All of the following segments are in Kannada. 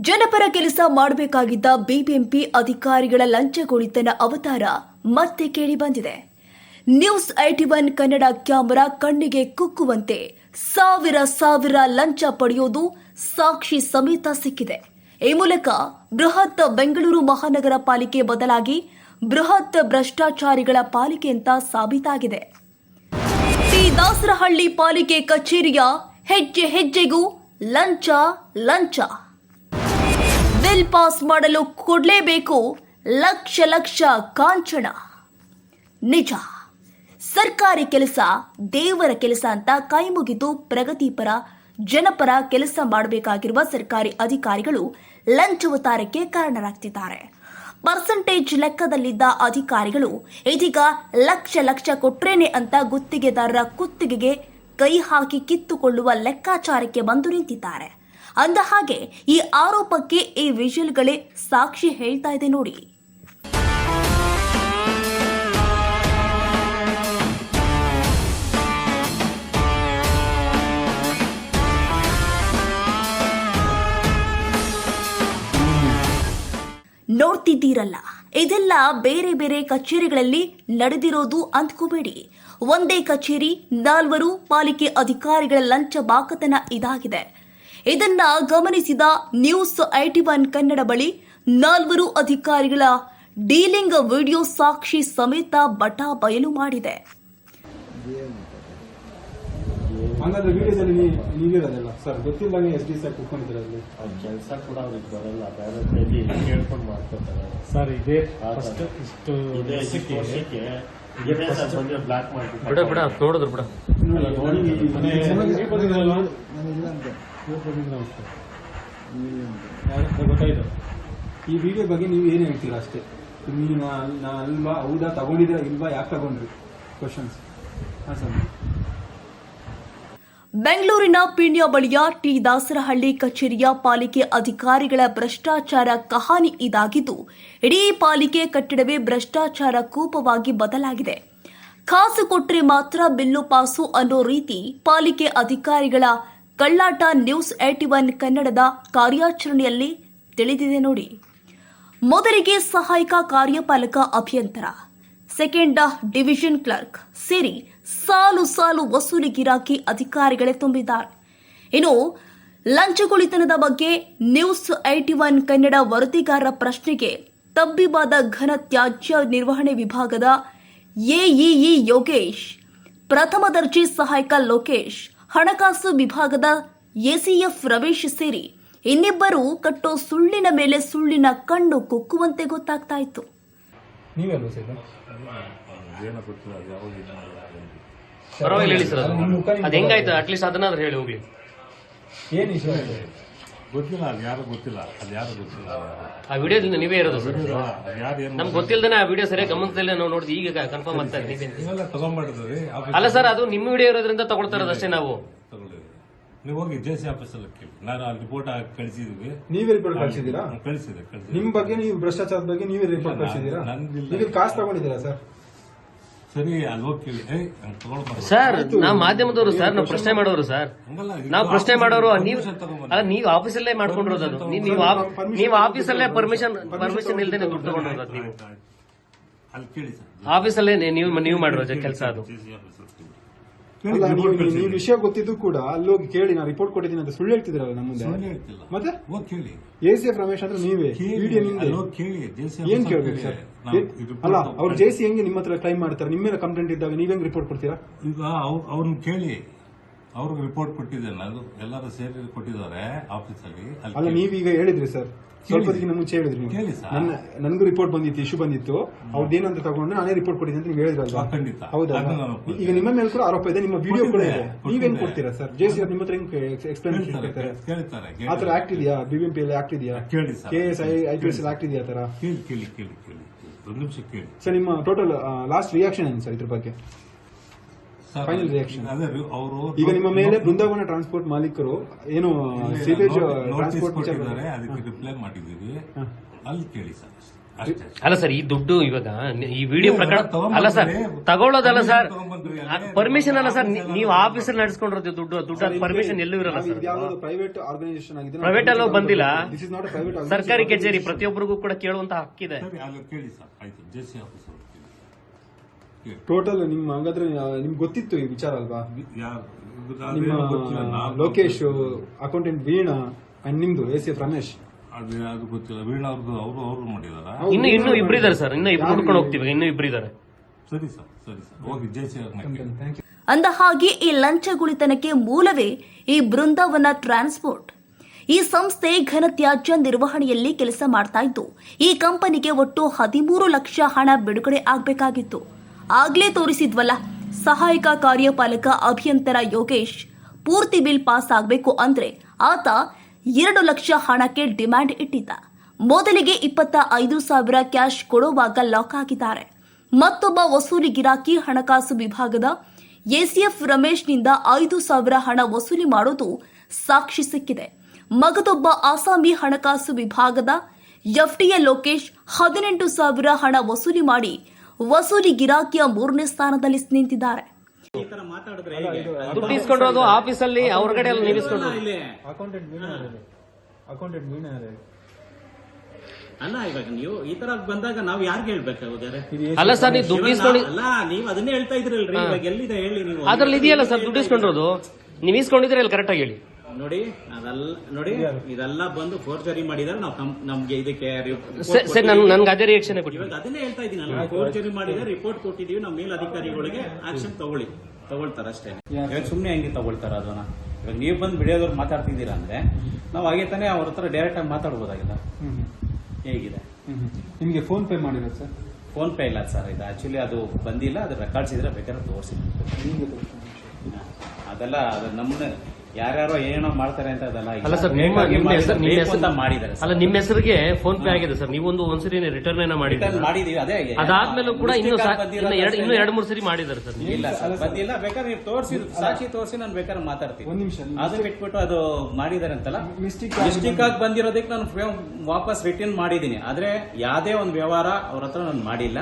ಜನಪರ ಕೆಲಸ ಮಾಡಬೇಕಾಗಿದ್ದ ಬಿಬಿಎಂಪಿ ಅಧಿಕಾರಿಗಳ ಲಂಚಗೊಳಿತನ ಅವತಾರ ಮತ್ತೆ ಕೇಳಿ ಬಂದಿದೆ. News IT one Kannada camera ಕಣ್ಣಿಗೆ ಕುಕ್ಕುವಂತೆ ಸಾವಿರ ಸಾವಿರ ಲಂಚ ಪಡೆಯೋದು ಸಾಕ್ಷಿ ಸಮೇತ ಸಿಕ್ಕಿದೆ. ಈ ಮೂಲಕ ಬೃಹತ್ ಬೆಂಗಳೂರು ಮಹಾನಗರ ಪಾಲಿಕೆ ಬದಲಾಗಿ ಬೃಹತ್ ಭ್ರಷ್ಟಾಚಾರಿಗಳ ಪಾಲಿಕೆ ಅಂತ ಸಾಬೀತಾಗಿದೆ. ಪಿ ದಾಸರಹಳ್ಳಿ ಪಾಲಿಕೆ ಕಚೇರಿಯ ಹೆಜ್ಜೆ ಹೆಜ್ಜೆಗೂ ಲಂಚ ಲಂಚ. ಬಿಲ್ ಪಾಸ್ ಮಾಡಲು ಕೊಡಲೇಬೇಕು ಲಕ್ಷ ಲಕ್ಷ ಕಾಂಚನ. ನಿಜ. ಸರ್ಕಾರಿ ಕೆಲಸ, ದೇವರ ಕೆಲಸ ಅಂತ ಕೈಮುಗಿದು ಪ್ರಗತಿಪರ, ಜನಪರ ಕೆಲಸ ಮಾಡಬೇಕಾಗಿರುವ ಸರ್ಕಾರಿ ಅಧಿಕಾರಿಗಳು ಲಂಚವತಾರಕ್ಕೆ ಕಾರಣರಾಗ್ತಿದ್ದಾರೆ. ಪರ್ಸೆಂಟೇಜ್ ಲೆಕ್ಕದಲ್ಲಿದ್ದ ಅಧಿಕಾರಿಗಳು ಇದೀಗ ಲಕ್ಷ ಲಕ್ಷ ಕೊಟ್ರೇನೆ ಅಂತ ಗುತ್ತಿಗೆದಾರರ ಕುತ್ತಿಗೆಗೆ ಕೈ ಹಾಕಿ ಕಿತ್ತುಕೊಳ್ಳುವ ಲೆಕ್ಕಾಚಾರಕ್ಕೆ ಬಂದು ನಿಂತಿದ್ದಾರೆ. ಅಂದ ಹಾಗೆ ಈ ಆರೋಪಕ್ಕೆ ಈ ವಿಜುವಲ್ಗಳೇ ಸಾಕ್ಷಿ ಹೇಳ್ತಾ ಇದೆ ನೋಡಿ. ನೋಡ್ತಿದ್ದೀರಲ್ಲ, ಇದೆಲ್ಲ ಬೇರೆ ಬೇರೆ ಕಚೇರಿಗಳಲ್ಲಿ ನಡೆದಿರೋದು ಅಂದ್ಕೋಬೇಡಿ. ಒಂದೇ ಕಚೇರಿ, ನಾಲ್ವರು ಪಾಲಿಕೆ ಅಧಿಕಾರಿಗಳ ಲಂಚ ಬಾಕತನ ಇದಾಗಿದೆ. ಇದನ್ನ ಗಮನಿಸಿದ ನ್ಯೂಸ್ ಐಟಿ ಒನ್ ಕನ್ನಡ ಬಳಿ ನಾಲ್ವರು ಅಧಿಕಾರಿಗಳ ಡೀಲಿಂಗ್ ವಿಡಿಯೋ ಸಾಕ್ಷಿ ಸಮೇತ ಬಟ ಬಯಲು ಮಾಡಿದೆ. ಹಂಗಾದ್ರೆ ವಿಡಿಯೋದಲ್ಲಿ ನೀವಿರೋದಲ್ಲ? ಸರ್ ಗೊತ್ತಿಲ್ಲಂಗೆ ಎಸ್ ಡಿ ಸರ್ ಕುತ್ಕೊಂಡಿದ್ದೀರ ಕೆಲಸ ಕೂಡ ಅವ್ರಿಗೆ ಬರಲ್ಲ ಬೇರೆ ಕೈಲಿ ಕೇಳ್ಕೊಂಡು ಮಾಡ್ಕೊತಾರೆ. ಸರ್ ಇದೇ ಫಸ್ಟ್ ಇಷ್ಟು ಇದೇ ವರ್ಷಕ್ಕೆ ಇದೇ ಸರ್ ಬಂದ್ರೆ ಬ್ಲಾಕ್ ಮಾಡ್ಬಿಟ್ಟು ಬಿಡ ಬಿಡ ನೋಡಿದ್ರು ಬಿಡ. ನೋಡಿ, ಮನೆ- ಈ- ಗೊತ್ತಾಯ್ತು ಈ ವಿಡಿಯೋ ಬಗ್ಗೆ ನೀವು ಏನು ಹೇಳ್ತೀರಾ ಅಷ್ಟೇ? ನೀವು ನಾ ಅಲ್ವಾ, ಹೌದಾ, ತಗೊಂಡಿದ್ರೆ, ಇಲ್ವಾ, ಯಾಕೆ ತಗೊಂಡ್ರಿ? ಕ್ವಶನ್ಸ್ ಹಾಂ, ಸರ್. ಬೆಂಗಳೂರಿನ ಪಿಣ್ಯ ಬಳಿಯ ಟಿ. ದಾಸರಹಳ್ಳಿ ಕಚೇರಿಯ ಪಾಲಿಕೆ ಅಧಿಕಾರಿಗಳ ಭ್ರಷ್ಟಾಚಾರ ಕಹಾನಿ ಇದಾಗಿದ್ದು, ಇಡೀ ಪಾಲಿಕೆ ಕಟ್ಟಡವೇ ಭ್ರಷ್ಟಾಚಾರ ಕೂಪವಾಗಿ ಬದಲಾಗಿದೆ. ಕಾಸು ಕೊಟ್ಟರೆ ಮಾತ್ರ ಬಿಲ್ಲು ಪಾಸು ಅನ್ನೋ ರೀತಿ ಪಾಲಿಕೆ ಅಧಿಕಾರಿಗಳ ಕಳ್ಳಾಟ ನ್ಯೂಸ್ ಏಟಿ ಒನ್ ಕನ್ನಡದ ಕಾರ್ಯಾಚರಣೆಯಲ್ಲಿ ತಿಳಿದಿದೆ ನೋಡಿ. ಮೊದಲಿಗೆ ಸಹಾಯಕ ಕಾರ್ಯಪಾಲಕ ಅಭಿಯಂತರ, ಸೆಕೆಂಡ್ ಡಿವಿಷನ್ ಕ್ಲರ್ಕ್ ಸೇರಿ ಸಾಲು ಸಾಲು ವಸೂಲಿ ಗಿರಾಕಿ ಅಧಿಕಾರಿಗಳೇ ತುಂಬಿದ್ದಾರೆ. ಇನ್ನು ಲಂಚಗುಳಿತನದ ಬಗ್ಗೆ ನ್ಯೂಸ್ ಐಟಿ ಒನ್ ಕನ್ನಡ ವರದಿಗಾರರ ಪ್ರಶ್ನೆಗೆ ತಬ್ಬಿಬಾದ ಘನ ತ್ಯಾಜ್ಯ ನಿರ್ವಹಣೆ ವಿಭಾಗದ ಎಇಇ ಯೋಗೇಶ್, ಪ್ರಥಮ ದರ್ಜೆ ಸಹಾಯಕ ಲೋಕೇಶ್ ಹಣಕಾಸು ವಿಭಾಗದ ಎಸಿಎಫ್ ರಮೇಶ್ ಸೇರಿ ಇನ್ನಿಬ್ಬರು ಕಟ್ಟೋ ಸುಳ್ಳಿನ ಮೇಲೆ ಸುಳ್ಳಿನ ಕಣ್ಣು ಕುಕ್ಕುವಂತೆ ಗೊತ್ತಾಗ್ತಾ ಇತ್ತು. ಪರವಾಗಿಲ್ಲ ಹೇಳಿ ಸರ್ ಅದು. ಹೆಂಗಾಯ್ತು? ಅಟ್ಲೀಸ್ಟ್ ಅದನ್ನಾದ್ರೂ ಹೇಳಿ ಹೋಗ್ಲಿ. ಏನು ಗೊತ್ತಿಲ್ಲ ಅದು ಯಾರು ಗೊತ್ತಿಲ್ಲ ಅದು ಯಾರು ಗೊತ್ತಿಲ್ಲ ಆ ವಿಡಿಯೋದಿಂದ ನೀವೇ ಇರೋದು ಸರ್. ಅದು ಯಾರು ಏನು ನಮ್ಗೆ ಗೊತ್ತಿಲ್ದೇನೆ ಆ ವಿಡಿಯೋ ಸರಿಯಾಗಿ ಗಮನದಲ್ಲೇ ನಾವು ನೋಡಿದ್ವಿ ಈಗ ಕನ್ಫರ್ಮ್ ಆಗ್ತಾ ಇದೆ ನೀವೇ- ನೀವೆಲ್ಲ ತಗೊಂಡ್ಬಿಟ್ಟಿದ್ರಿ ಅಲ್ಲ ಸರ್ ಅದು ನಿಮ್ಮ ವಿಡಿಯೋ ಇರೋದ್ರಿಂದ ತಗೊಳ್ತಾ ಇರೋದು ಅಷ್ಟೇ ನಾವು. ತಗೊಂಡಿದ್ರಿ ನೀವು ಹೋಗಿ ಜೆ ಸಿ ಆಫೀಸಲ್ಲಿ ಕೇಳಿ. ನಾನು ಅಲ್ಲಿ ರಿಪೋರ್ಟ್ ಹಾಕಿ ಕಳಿಸಿದ್ವಿ. ನೀವೇ ರಿಪೋರ್ಟ್ ಕಳಿಸಿದ್ದೀರಾ? ಕಳಿಸಿದೆ ಕಳಿಸಿದೆ. ನಿಮ್ ಬಗ್ಗೆ ನೀವು ಭ್ರಷ್ಟಾಚಾರದ ಬಗ್ಗೆ ನೀವೇ ರಿಪೋರ್ಟ್ ಕಳಿಸಿದ್ದೀರಾ? ನಂದಿಲ್ಲ. ನೀವು ಕಾಸು ತಗೊಂಡಿದ್ದೀರಾ ಸರ್? ಸರಿ ಅಲ್ಲಿ ಹೋಗಿ ಕೇಳಿ ಏಯ್ ಹಂಗ್ ತಗೊಳ್ಬಾರ್ದು. ಸರ್ ನಾವು ಮಾಧ್ಯಮದವರು ಸರ್ ನಾವು ಪ್ರಶ್ನೆ ಮಾಡೋರು ಸರ್ ಹಂಗಲ್ಲ, ಇದು ನಾವು ಪ್ರಶ್ನೆ ಮಾಡೋರು ನೀವು ಅಲ್ಲ ನೀವು ಆಫೀಸಲ್ಲೇ ಮಾಡ್ಕೊಂಡಿರೋದು ಅದು ನೀವು- ನೀವು ಆಫ್- ನೀವು ಆಫೀಸಲ್ಲೇ ಪರ್ಮಿಷನ್ ಪರ್ಮಿಷನ್ ಇಲ್ದೇನೆ ದುಡ್ಡು ತಗೊಂಡಿರೋದು ನೀವು ಅಲ್ಲಿ ಕೇಳಿ ಸರ್ ಆಫೀಸಲ್ಲೇ ನೀವು ನೀವು ಮಾಡಿರೋ ಕೆಲಸ ಅದು ಸಿ ನೀವು ವಿಷಯ ಗೊತ್ತಿದ್ದು ಕೂಡ ಅಲ್ಲಿ ಹೋಗಿ ಕೇಳಿ ನಾನು ರಿಪೋರ್ಟ್ ಕೊಟ್ಟಿದ್ದೀನಿ ಅಂತ ಸುಳ್ಳು ಹೇಳ್ತಿದ್ರಲ್ಲ ನಮ್ಮ ಮುಂದೆ. ಸುಳ್ಳು ಹೇಳ್ತಿಲ್ಲ. ಮತ್ತೆ? ಹೋಗಿ ಕೇಳಿ. ಎ ಸಿ ಎಫ್ ರಮೇಶ್ ಅಂದ್ರೆ ನೀವೇ? ಕೇಳಿ, ವಿಡಿಯೋ ನಿಮ್ದೆ? ಅಲ್ಲಿ ಹೋಗಿ ಕೇಳಿ ಜೆ ಏನ್ ಕೇಳ್ಬೇಕು ಸರ್? ನಾವು ಏ- ಇದು ಅಲ್ಲ ಅವ್ರು ಜೆ ಸಿ ಹೆಂಗೆ ನಿಮ್ಮ ಹತ್ರ ಕ್ಲೈಮ್ ಮಾಡ್ತಾರೆ? ನಿಮ್ಮ ಮೇಲೆ ಕಂಪ್ಲೇಂಟ್ ಇದ್ದಾಗ ನೀವ್ ಹೆಂಗ್ ರಿಪೋರ್ಟ್ ಕೊಡ್ತೀರಾ? ಈಗ ಅವ್- ಅವ್ರನ್ನ ಕೇಳಿ. ಅವ್ರಿಗೆ ರಿಪೋರ್ಟ್ ಕೊಟ್ಟಿದ್ದೇನೆ. ಅದು ಎಲ್ಲರೂ ಸೇರಿ ಕೊಟ್ಟಿದ್ದಾರೆ ಆಫೀಸಲ್ಲಿ ಅಲ್ಲಿ. ಅಲ್ಲ. ನೀವೀಗ ಹೇಳಿದ್ರಿ ಸರ್. ಸ್ವಲ್ಪ ದಿನ ಮುಂಚೆ ಹೇಳಿದ್ರಿ ನೀವು. ಕೇಳಿ ಸರ್. ನನ್ನ ನನಗೂ ರಿಪೋರ್ಟ್ ಬಂದಿತ್ತು ಇಶ್ಯೂ ಬಂದಿತ್ತು. ಅವ್ರದ್ದೇನಂತ ತಗೊಂಡು ನಾನೇ ರಿಪೋರ್ಟ್ ಕೊಟ್ಟಿದ್ದೆ ಅಂತ ನೀವು ಹೇಳಿದ್ರಲ್ವಾ? ಖಂಡಿತ. ಹೌದಾ? ಅದನ್ನ ನಾನು ಒಪ್ಕೊಳ್ತೀನಿ. ಈಗ ನಿಮ್ಮ ಮೇಲೆ ಕೂಡ ಆರೋಪ ಇದೆ ನಿಮ್ಮ ವಿಡಿಯೋ ಕೂಡ ಇದೆ. ಕೊಟ್ಟಿದ್ದೆ, ನೀವೇನ್ ಕೊಟ್ಟಿದ್ದೆ. ಕೊಡ್ತೀರಾ ಸರ್? ಜೆ ಸಿ ನಿಮ್ಮ ಹತ್ರ ಹೆಂಗ್ ಎಕ್ಸ್ಪ್ಲೇನೇಷನ್ ಕೇಳ್ತಾರೆ ಕೇಳ್ತಾರೆ? ಕೇಳ್ತಾರೆ ಆ ತರ ಆಕ್ಟ್ ಇದೆಯಾ? ಬಿಬಿಎಂಪಿ ಅಲ್ಲಿ ಆಕ್ಟ್ ಇದೆಯಾ? ಕೇಳಿ sir. K S I I P S act ಇದೆಯಾ ಆ ತರ ಕೇಳಿ ಕೇಳಿ ಕೇಳಿ ಕೇಳಿ. ಒಂದು ನಿಮಿಷ ಕೇಳಿ. ಸರ್ ನಿಮ್ಮ ಟೋಟಲ್ ಲಾಸ್ಟ್ ರಿಯಾಕ್ಷನ್ ಏನು ಸರ್ ಇದ್ರ ಬಗ್ಗೆ? Sir, reaction. ಅದೇ ಅವರು ಈಗ ನಿಮ್ಮ ಮೇಲೆ ಬೃಂದಾವನ ಟ್ರಾನ್ಸ್ಪೋರ್ಟ್ ಮಾಲೀಕರು ಏನು ಸೀವೇಜ್ ನೋಟಿಸ್ ಟ್ರಾನ್ಸ್ಪೋರ್ಟ್ ಕೊಟ್ಟಿದ್ದಾರೆ ಅದಕ್ಕೆ ರಿಪ್ಲೈ ಮಾಡಿದ್ದೀವಿ. ಅಲ್ಲಿ ಕೇಳಿ ಸರ್ ಅಲ್ಲ ಸರ್ ಈ ದುಡ್ಡು ಇವಾಗ ಈ ವಿಡಿಯೋ ಪ್ರಕರಣ ಅಲ್ಲ ಸರ್ ತಗೊಳ್ಳೋದಲ್ಲ ಸರ್. ಪರ್ಮಿಷನ್ ಅಲ್ಲ. ಸರ್ ನೀವು ಆಫೀಸಲ್ಲಿ ನಡೆಸ್ಕೊಂಡಿರೋದು ದುಡ್ಡು ದುಡ್ಡು ಪರ್ಮಿಷನ್ ಎಲ್ಲೂ ಇರಲ್ಲ ಸರ್. ಪ್ರೈವೇಟ್ ಆರ್ಗನೈಸೇಷನ್ ಆಗಿದೆ. ಪ್ರೈವೇಟ್ ಅಲ್ಲೂ ಬಂದಿಲ್ಲ. ಸರ್ಕಾರಿ ಕಚೇರಿ ಪ್ರತಿಯೊಬ್ಬರಿಗೂ ಕೂಡ ಕೇಳುವಂತ ಹಕ್ಕಿದೆ. ಕೇಳಿ ಸರ್. ಆಯ್ತು ಜೆ ಸಿ ಆಫೀಸ್ ಅವ್ರು. ಕೇಳಿ ಟೋಟಲ್ ನಿಮ್ಮ ಹಂಗಾದ್ರೆ ನಿಮ್ಗೆ ಗೊತ್ತಿತ್ತು ಈ ವಿಚಾರ ಅಲ್ವಾ? ನಿಮ್ಮ ಲೋಕೇಶ್ ಅಕೌಂಟೆಂಟ್ ವೀಣಾ ಅಂಡ್ ನಿಮ್ದು ಎ ಸಿ ಎಫ್ ರಮೇಶ್. ಅದು ಅದು ಗೊತ್ತಿಲ್ಲ. ವೀಣಾ ಅವ್ರದ್ದು ಅವರು ಅವರು ಮಾಡಿದಾರ? ಇನ್ನು ಇನ್ನು ಇಬ್ರು ಇದಾರೆ ಸರ್. ಇನ್ನು ಇಬ್ರು ಹುಡ್ಕೊಂಡು ಹೋಗ್ತೀವಿ. ಇನ್ನು ಇಬ್ರು ಇದಾರೆ. ಸರಿ ಸರ್ ಸರಿ ಸರ್. ಓಕೆ ಜೈ ಥ್ಯಾಂಕ್ ಅಂದ ಹಾಗೆ ಈ ಲಂಚಗುಳಿತನಕ್ಕೆ ಮೂಲವೇ ಈ ಬೃಂದಾವನ ಟ್ರಾನ್ಸ್ಪೋರ್ಟ್ ಈ ಸಂಸ್ಥೆ ಘನತ್ಯಾಜ್ಯ ನಿರ್ವಹಣೆಯಲ್ಲಿ ಕೆಲಸ ಮಾಡ್ತಾ ಇತ್ತು ಈ ಕಂಪನಿಗೆ ಒಟ್ಟು ಹದಿಮೂರು ಲಕ್ಷ ಹಣ ಬಿಡುಗಡೆ ಆಗಬೇಕಾಗಿತ್ತು. ಆಗ್ಲೇ ತೋರಿಸಿದ್ವಲ್ಲ. ಸಹಾಯಕ ಕಾರ್ಯಪಾಲಕ ಅಭಿಯಂತರ ಯೋಗೇಶ್ ಪೂರ್ತಿ ಬಿಲ್ ಪಾಸ್ ಆಗಬೇಕು ಅಂದ್ರೆ ಆತ ಎರಡು ಲಕ್ಷ ಹಣಕ್ಕೆ ಡಿಮ್ಯಾಂಡ್ ಇಟ್ಟಿದ್ದ. ಮೊದಲಿಗೆ ಇಪ್ಪತ್ತ ಐದು ಸಾವಿರ ಕ್ಯಾಶ್ ಕೊಡುವಾಗ ಲಾಕ್ ಆಗಿದ್ದಾರೆ. ಮತ್ತೊಬ್ಬ ವಸೂಲಿ ಗಿರಾಕಿ ಹಣಕಾಸು ವಿಭಾಗದ ಎಸಿಎಫ್ ರಮೇಶ್ನಿಂದ ಐದು ಸಾವಿರ ಹಣ ವಸೂಲಿ ಮಾಡೋದು ಸಾಕ್ಷಿ ಸಿಕ್ಕಿದೆ. ಮಗದೊಬ್ಬ ಆಸಾಮಿ ಹಣಕಾಸು ವಿಭಾಗದ ಎಫ್ಡಿಎ ಲೋಕೇಶ್ ಹದಿನೆಂಟು ಸಾವಿರ ಹಣ ವಸೂಲಿ ಮಾಡಿ ವಸೂಲಿ ಗಿರಾಕಿಯ ಮೂರನೇ ಸ್ಥಾನದಲ್ಲಿ ನಿಂತಿದ್ದಾರೆ. ದುಡ್ಡು ಇಸ್ಕೊಂಡಿರೋದು ಆಫೀಸಲ್ಲಿ ಹೊರಗಡೆ ಎಲ್ಲ ನೀವು ಇಸ್ಕೊಂಡು ಅಕೌಂಟೆಂಟ್ ವೀಣಾ ಅಕೌಂಟೆಂಟ್ ವೀಣಾ ಅಲ್ಲ ಇವಾಗ ನೀವು ಈ ತರ ಬಂದಾಗ ನಾವ್ ಯಾರ್ಗ್ ಹೇಳ್ಬೇಕು ಹೋಗ್ಯಾರೆ ಅಲ್ಲ ಸರ್ ನೀವು ದುಡ್ಡು ಇಸ್ಕೊಂಡು ಅಲ್ಲ ನೀವ್ ಅದನ್ನೇ ಹೇಳ್ತಾ ಇದ್ರಲ್ರಿ ಇವಾಗ ಎಲ್ಲಿದೆ ಹೇಳಿ ನೀವು. ಅದ್ರಲ್ಲಿ ಇದೆಯಲ್ಲ ಸರ್ ದುಡ್ಡು ಇಸ್ಕೊಂಡಿರೋದು? ನೀವು ಇಸ್ಕೊಂಡಿದ್ರೆ ಅಲ್ಲಿ ಕರೆಕ್ಟ್ ಆಗಿ ಹೇಳಿ. ನೋಡಿ ಅದೆಲ್ಲ ನೋಡಿ ಇದೆಲ್ಲ ಬಂದು ಫೋರ್ಜರಿ ಮಾಡಿದ್ರೆ ನಾವು ನಮ್ಗೆ ಇದಕ್ಕೆ ಸರ್ ಸರ್ ನನ್ ನನ್ಗೆ ಅದೇ ರಿಯಾಕ್ಷನ್ ಇವಾಗ ಅದನ್ನೇ ಹೇಳ್ತಾ ಇದೀನಲ್ಲ ಫೋರ್ಜರಿ ಮಾಡಿದ್ರೆ ರಿಪೋರ್ಟ್ ಕೊಟ್ಟಿದೀವಿ ನಾವು ಮೇಲಧಿಕಾರಿಗಳಿಗೆ ಆಕ್ಷನ್ ತಗೊಳ್ಳಿ. ತಗೊಳ್ತಾರ ಅಷ್ಟೇ. ಇವಾಗ ಸುಮ್ಮನೆ ಹೆಂಗೆ ತಗೊಳ್ತಾರ ಅದನ್ನ? ಇವಾಗ ನೀವು ಬಂದು ಬಿಡಿಯೋದವ್ರು ಮಾತಾಡ್ತಿದ್ದೀರಾ ಅಂದ್ರೆ ನಾವು ಹಾಗೆ ತಾನೇ ಅವ್ರ ಹತ್ರ ಡೈರೆಕ್ಟ್ ಆಗಿ ಮಾತಾಡ್ಬೋದಾಗಿಲ್ಲ ಹೇಗಿದೆ? ನಿಮಗೆ ಫೋನ್ ಪೇ ಮಾಡಿರ ಸರ್? ಫೋನ್ ಪೇ ಇಲ್ಲ ಸರ್ ಇದು ಆಕ್ಚುಲಿ ಅದು ಬಂದಿಲ್ಲ ಅದು ರೆಕಾರ್ಡ್ಸ್ ಇದ್ರೆ ಬೇಕಾದ್ರೆ ತೋರಿಸಿ. ಅದೆಲ್ಲ ಅದು ನಮ್ಮನ್ನ ಯಾರ್ಯಾರೋ ಏನೇನೋ ಮಾಡ್ತಾರೆ ಅಂತ ಅದಲ್ಲ ಅಲ್ಲ ಸರ್ ನಿಮ್ಮ ನಿಮ್ಮ ಹೆಸರು ನಿಮ್ಮ ಹೆಸರು ಮಾಡಿದ್ದಾರೆ ಅಲ್ಲ ನಿಮ್ಮ ಹೆಸರಿಗೆ ಫೋನ್ ಪೇ ಆಗಿದೆ ಸರ್. ನೀವೊಂದು ಒಂದ್ಸರಿ ರಿಟರ್ನ್ ಏನೋ ರಿಟರ್ನ್ ಮಾಡಿದ್ದೀರಾ ಮಾಡಿದೀವಿ ಅದೇ ಅದಾದ್ಮೇಲೂ ಕೂಡ ಇನ್ನು ಎರಡು ಇನ್ನು. ಎರಡು ಮೂರು ಸರಿ ಮಾಡಿದ್ದಾರೆ ಸರ್ ಇಲ್ಲ ಬಂದಿಲ್ಲ. ಬೇಕಾದ್ರೆ ನೀವು ತೋರಿಸಿ ಸಾಕ್ಷಿ ತೋರಿಸಿ ನಾನು ಬೇಕಾದ್ರೆ ಮಾತಾಡ್ತೀನಿ. ಒಂದ್ ನಿಮಿಷ ಅದು ಬಿಟ್ಬಿಟ್ಟು ಅದು ಮಾಡಿದ್ದಾರೆ ಅಂತಲ್ಲ? ಮಿಸ್ಟಿಕ್ ಮಿಸ್ಟೇಕ್ ಆಗಿ ಬಂದಿರೋದಕ್ಕೆ ನಾನು ವಾಪಸ್ ರಿಟರ್ನ್ ಮಾಡಿದ್ದೀನಿ. ಆದ್ರೆ ಯಾವ್ದೇ ಒಂದು ವ್ಯವಹಾರ ಅವ್ರ ಹತ್ರ ನಾನು ಮಾಡಿಲ್ಲ.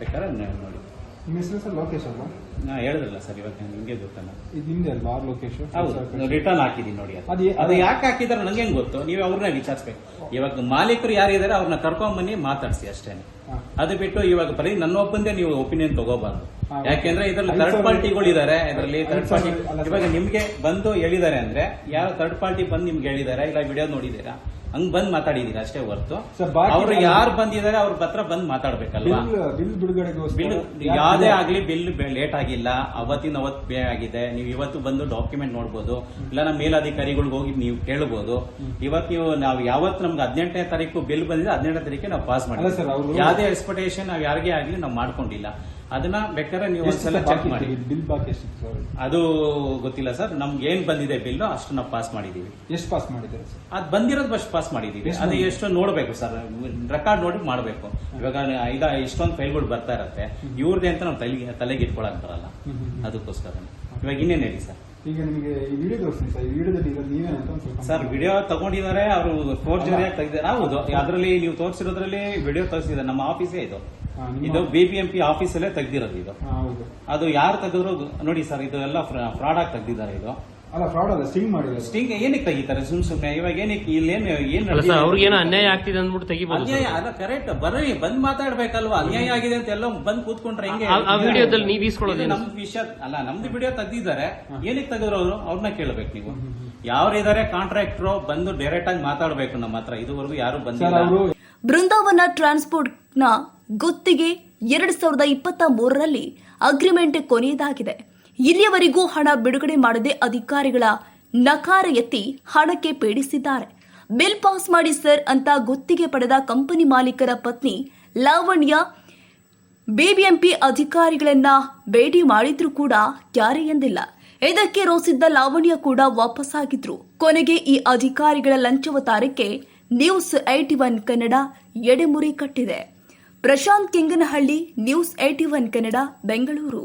ಬೇಕಾದ್ರೆ ನೋಡಿ. ನಿಮ್ಮ ಹೆಸರು ಸರ್ ಲೋಕೇಶ್ ಅಲ್ವಾ? ನಾ ಹೇಳಿದ್ರಲ್ಲ ಸರ್ ಇವಾಗ ನಿಮ್ಗೆ ಗೊತ್ತಲ್ಲ. ಇದು ನಿಮ್ದೆ ಅಲ್ವಾ? ಆರ್ ಲೋಕೇಶ್ ಹೌದು ರಿಟರ್ನ್ ಹಾಕಿದೀನಿ ನೋಡಿ ಅದು. ಅದು ಯಾಕೆ ಹಾಕಿದಾರೆ ನಂಗೆ ಹೆಂಗ್ ಗೊತ್ತು? ನೀವು ಅವ್ರನ್ನ ವಿಚಾರಿಸ್ಬೇಕು. ಇವಾಗ ಮಾಲೀಕರು ಯಾರಿದ್ದಾರೆ ಅವ್ರನ್ನ ಕರ್ಕೊಂಡ್ ಬನ್ನಿ ಮಾತಾಡ್ಸಿ ಅಷ್ಟೇನೆ ಹಾ. ಅದು ಬಿಟ್ಟು ಇವಾಗ ಬರೀ ನನ್ನ ಒಬ್ಬಂದೇ ನೀವು ಒಪಿನಿಯನ್ ತಗೋಬಾರ್ದು. ಯಾಕೆಂದ್ರೆ ಇದ್ರಲ್ಲಿ ಥರ್ಡ್ ಪಾರ್ಟಿಗಳು ಇದಾರೆ ಇದರಲ್ಲಿ ಥರ್ಡ್ ಪಾರ್ಟಿ. ಇವಾಗ ನಿಮ್ಗೆ ಬಂದು ಹೇಳಿದ್ದಾರೆ ಅಂದ್ರೆ ಯಾರು ಥರ್ಡ್ ಪಾರ್ಟಿ ಬಂದು ನಿಮ್ಗೆ ಹೇಳಿದಾರೆ? ಇಲ್ಲ ವಿಡಿಯೋ ನೋಡಿದೀರಾ ಹಂಗ್ ಬಂದ್ ಮಾತಾಡಿದೀರಿ ಅಷ್ಟೇ ಹೊರತು. ಸರ್, ಬಾಕಿ ಅವ್ರು ಯಾರು ಬಂದಿದ್ದಾರೆ ಅವ್ರ ಹತ್ರ ಬಂದ್ ಮಾತಾಡ್ಬೇಕಲ್ವಾ? ಬಿಲ್ ಯಾವ್ದೇ? ಆಗ್ಲಿ ಬಿಲ್ ಲೇಟ್ ಆಗಿಲ್ಲ. ಅವತ್ತಿನ ಅವತ್ ಪೇ ಆಗಿದೆ. ನೀವು ಇವತ್ತು ಬಂದು ಡಾಕ್ಯುಮೆಂಟ್ ನೋಡ್ಬೋದು. ಇಲ್ಲ ನಮ್ಮ ಮೇಲಧಿಕಾರಿಗಳಿಗೆ ಹೋಗಿ ನೀವು ಕೇಳಬಹುದು ಇವತ್ತು ನೀವು ನಾವು ಯಾವತ್ತು ನಮ್ಗೆ ಹದಿನೆಂಟನೇ ತಾರೀಕು ಬಿಲ್ ಬಂದಿದೆ ಹದಿನೆಂಟನೇ ತಾರೀಕು ನಾವು ಪಾಸ್ ಮಾಡಿದ್ವಿ. ಸರ್, ಮಾಡಿ ಅವ್ರು- ಯಾವ್ದೇ ಎಕ್ಸ್ಪೆಕ್ಟೇಷನ್ ನಾವು ಯಾರಿಗೆ ಆಗ್ಲಿ ನಾವು ಮಾಡ್ಕೊಂಡಿಲ್ಲ. ಅದನ್ನ ಬೇಕಾದ್ರೆ ನೀವು ಎಷ್ಟು ಒಂದ್ಸಲ ಬಾಕಿ ಚೆಕ್ ಮಾಡಿ. ಇತ್ತು? ಬಿಲ್ ಬಾಕಿ ಎಷ್ಟಿತ್ತು ಸರ್? ಅದು ಗೊತ್ತಿಲ್ಲ ಸರ್. ನಮ್ಗೆ ಏನ್ ಬಂದಿದೆ ಬಿಲ್ ಅಷ್ಟು ನಾವು ಪಾಸ್ ಮಾಡಿದೀವಿ. ಎಷ್ಟು ಪಾಸ್ ಮಾಡಿದ್ದಾರೆ ಸರ್? ಅದ್ ಬಂದಿರೋದು ಬಸ್ ಪಾಸ್ ಮಾಡಿದೀವಿ. ಅದು? ಎಷ್ಟು ನೋಡ್ಬೇಕು ಸರ್ ರೆಕಾರ್ಡ್ ನೋಡಿ ಮಾಡ್ಬೇಕು. ಇವಾಗ ಈಗ ಇಷ್ಟೊಂದು ಫೈಲ್ಗಳು ಬರ್ತಾ ಇರತ್ತೆ. ಇವ್ರದೇ ಅಂತ ನಾವು ತಲೆಗೆ ತಲೆಗೆ ಇಟ್ಕೊಳಕ್ ಬರಲ್ಲ. ಅದಕ್ಕೋಸ್ಕರ. ಇವಾಗ ಇನ್ನೇನು ಹೇಳಿ ಸರ್? ಈಗ ನಿಮಗೆ ವಿಡಿಯೋ ತೋರಿಸ್ತೀನಿ ಸರ್. ವಿಡಿಯೋದಲ್ಲಿ ಇರೋದು ನೀವೇನಂತ ಸರ್ ವಿಡಿಯೋ ತಗೊಂಡಿದ್ದಾರೆ ಅವರು ಫೋರ್ ಜರಿಯಾಗಿ ತೆಗೆದಿದ್ದಾರೆ. ಹೌದು ಅದರಲ್ಲಿ ನೀವು ತೋರಿಸಿರೋದ್ರಲ್ಲಿ ವಿಡಿಯೋ ತೋರಿಸಿದ್ದಾರೆ ನಮ್ಮ ಆಫೀಸೇ ಇದು. ಇದು ಬಿ ಬಿ ಎಂ ಪಿ ಆಫೀಸಲ್ಲೇ ತೆಗ್ದಿರೋದು ಇದು. ಅದು ಯಾರು ತೆಗೆದ್ರು ನೋಡಿ ಸರ್ ಇದು ಎಲ್ಲ ಫ್ರಾಡ್ ಆಗಿ ತೆಗ್ದಿದ್ದಾರೆ ಇದು. ಅಲ್ಲ ಫ್ರಾಡ್ ಅಲ್ಲ ಸ್ಟಿಂಗ್ ಮಾಡಿರೋದು ಸ್ಟಿಂಗ್ ಏನಕ್ಕೆ ತೆಗಿತಾರೆ ಸುಮ್ ಸುಮ್ನೆ? ಇವಾಗ ಏನಕ್ಕೆ ಇಲ್ಲೇನು ಏನ್ ಅಲ್ಲ ಸರ್? ಅವ್ರಿಗೇನೋ ಅನ್ಯಾಯ ಆಗ್ತಿದೆ ಅಂದ್ಬಿಟ್ಟು ತೆಗಿಬೋದು ಅನ್ಯಾಯ ಅಲ್ಲ ಕರೆಕ್ಟ್ ಬರ್ರಿ ಬಂದ್ ಮಾತಾಡ್ಬೇಕಲ್ವಾ? ಅನ್ಯಾಯ ಆಗಿದೆ ಅಂತ ಎಲ್ಲ ಬಂದ್ ಕೂತ್ಕೊಂಡ್ರೆ ಹೆಂಗೆ? ಆ- ವಿಡಿಯೋದಲ್ಲಿ ನೀವ್ ಇಸ್ಕೊಳ್ಳೋದು ನಮ್ದು ವಿಷಯ ಅಲ್ಲ ನಮ್ದು ವಿಡಿಯೋ ತೆಗ್ದಿದ್ದಾರೆ. ಏನಕ್ಕೆ ತೆಗೆದ್ರು ಅವರು? ಅವ್ರನ್ನ ಕೇಳ್ಬೇಕು ನೀವು. ಯಾರಿದ್ದಾರೆ ಕಾಂಟ್ರಾಕ್ಟ್ರು ಬಂದು ಡೈರೆಕ್ಟ್ ಆಗಿ ಮಾತಾಡ್ಬೇಕು ನಮ್ಮ ಹತ್ರ. ಇದುವರೆಗೂ ಯಾರು ಬಂದಿಲ್ಲ. ಬೃಂದಾವನ ಟ್ರಾನ್ಸ್ಪೋರ್ಟ್ನ ಗುತ್ತಿಗೆ ಎರಡ್ ಸಾವಿರದ ಇಪ್ಪತ್ತ ಮೂರರಲ್ಲಿ ಅಗ್ರಿಮೆಂಟ್ ಕೊನೆಯದಾಗಿದೆ. ಇಲ್ಲಿಯವರೆಗೂ ಹಣ ಬಿಡುಗಡೆ ಮಾಡದೆ ಅಧಿಕಾರಿಗಳ ನಕಾರ ಎತ್ತಿ ಹಣಕ್ಕೆ ಪೀಡಿಸಿದ್ದಾರೆ. ಬಿಲ್ ಪಾಸ್ ಮಾಡಿ ಸರ್ ಅಂತ ಗುತ್ತಿಗೆ ಪಡೆದ ಕಂಪನಿ ಮಾಲೀಕರ ಪತ್ನಿ ಲಾವಣ್ಯ, ಬಿಬಿಎಂಪಿ ಅಧಿಕಾರಿಗಳನ್ನ ಭೇಟಿ ಮಾಡಿದ್ರೂ ಕೂಡ ಕ್ಯಾರೆ ಎಂದಿಲ್ಲ. ಇದಕ್ಕೆ ರೋಸಿದ್ದ ಲಾವಣ್ಯ ಕೂಡ ವಾಪಸ್ಸಾಗಿದ್ರು ಕೊನೆಗೆ ಈ ಅಧಿಕಾರಿಗಳ ಲಂಚವತಾರಕ್ಕೆ ನ್ಯೂಸ್ ಏಟಿ ಒನ್ ಕನ್ನಡ ಎಡೆಮುರಿ ಕಟ್ಟಿದೆ. Prashanth Kenganahalli, news AT one Kannada, Bengaluru.